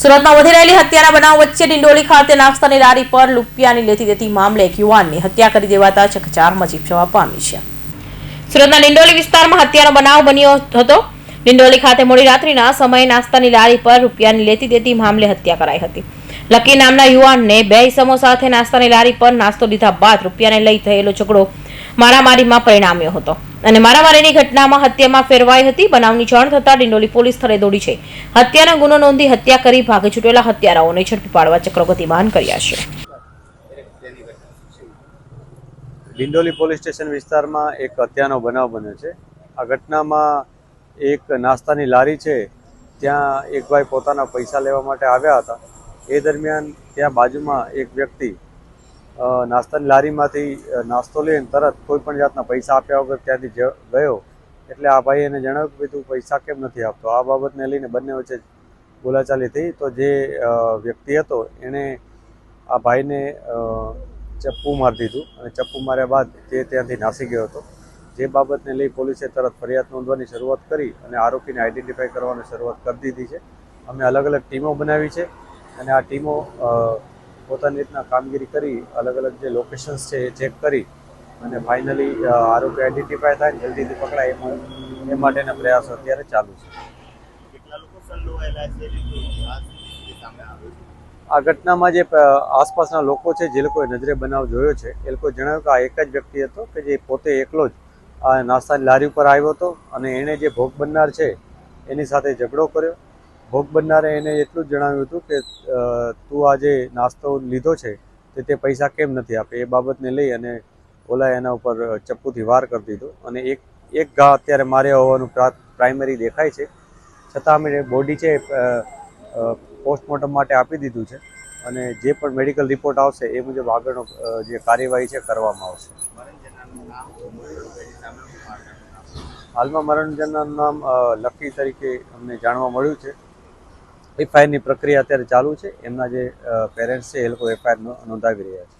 સુરતમાં વધી રહેલી હત્યાના બનાવ વચ્ચે ડિંડોલી ખાતે નાસ્તાની લારી પર રૂપિયાની લેતી દેતી મામલે એક યુવાનની હત્યા કરી દેવાતા ચકચાર મચી જવા પામી છે. સુરતના ડિંડોલી વિસ્તારમાં હત્યાનો બનાવ બન્યો હતો. ડિંડોલી ખાતે મોડી રાત્રિના સમયે નાસ્તાની લારી પર રૂપિયાની લેતી દેતી મામલે હત્યા કરાઈ હતી. લકી નામના યુવાનને બે ઇસમો સાથે નાસ્તાની લારી પર નાસ્તો લીધા બાદ રૂપિયાને લઈ થયેલો ઝઘડો મારામારીમાં પરિણામ્યો હતો. અને મારામારીની ઘટનામાં હત્યામાં ફેરવાઈ હતી. બનાવની જાણ થતાં ડિંડોલી પોલીસ સ્થળે દોડી છે. હત્યાનો ગુનો નોંધી હત્યા કરી ભાગે છૂટેલા હત્યારાઓને ઝડપી પાડવા ચક્રો ગતિમાન કર્યા છે. ડિંડોલી પોલીસ સ્ટેશન વિસ્તારમાં એક હત્યાનો બનાવ બન્યો છે. આ ઘટનામાં એક નાસ્તાની લારી છે. ત્યાં એક ભાઈ પોતાના પૈસા લેવા માટે આવ્યા હતા. એ દરમિયાન ત્યાં બાજુમાં એક વ્યક્તિ નાસ્તાની લારીમાંથી નાસ્તો લઈને તરત કોઈ પણ જાતના પૈસા આપ્યા વગર ત્યાંથી ગયો. એટલે આ ભાઈએ એને જણાવ્યું કે ભાઈ તું પૈસા કેમ નથી આપતો? આ બાબતને લઈને બંને વચ્ચે બોલાચાલી થઈ. તો જે વ્યક્તિ હતો, એણે આ ભાઈને ચપ્પુ મારી દીધું અને ચપ્પુ માર્યા બાદ તે ત્યાંથી નાસી ગયો હતો. જે બાબતને લઈ પોલીસે તરત ફરિયાદ નોંધવાની શરૂઆત કરી અને આરોપીને આઈડેન્ટિફાઈ કરવાની શરૂઆત કરી દીધી છે. અમે અલગ અલગ ટીમો બનાવી છે. અને આ ટીમો પોતાની રીતના કામગીરી કરી અલગ અલગ જે લોકેશન્સ છે એ ચેક કરી અને ફાઇનલી આરોપી આઈડેન્ટિફાય થાય જલ્દીથી પકડાય એ માટેના પ્રયાસો અત્યારે ચાલુ છે. લોકો આ ઘટનામાં જે આસપાસના લોકો છે જે લોકોએ નજરે બનાવ જોયો છે એ લોકોએ જણાવ્યું કે આ એક જ વ્યક્તિ હતો કે જે પોતે એકલો જ આ નાસ્તાની લારી ઉપર આવ્યો હતો અને એણે જે ભોગ બનનાર છે એની સાથે ઝઘડો કર્યો. ભોગ બનનારે એને એટલું જ જણાવ્યું હતું કે તું આ જે નાસ્તો લીધો છે તે તે પૈસા કેમ નથી આપે? એ બાબતને લઈ અને ઓલા એના ઉપર ચપ્પુથી વાર કરી દીધો. અને એક એક ઘા અત્યારે માર્યા હોવાનું પ્રાઇમરી દેખાય છે. છતાં અમે બોડી છે પોસ્ટમોર્ટમ માટે આપી દીધું છે. અને જે પણ મેડિકલ રિપોર્ટ આવશે એ મુજબ આગળનો જે કાર્યવાહી છે કરવામાં આવશે. હાલમાં મરણજનનું નામ લકી તરીકે અમને જાણવા મળ્યું છે. એફઆઈઆરની પ્રક્રિયા અત્યારે ચાલુ છે. એમના જે પેરેન્ટ્સ છે, એ લોકો એફઆઈઆર નોંધાવી રહ્યા છે.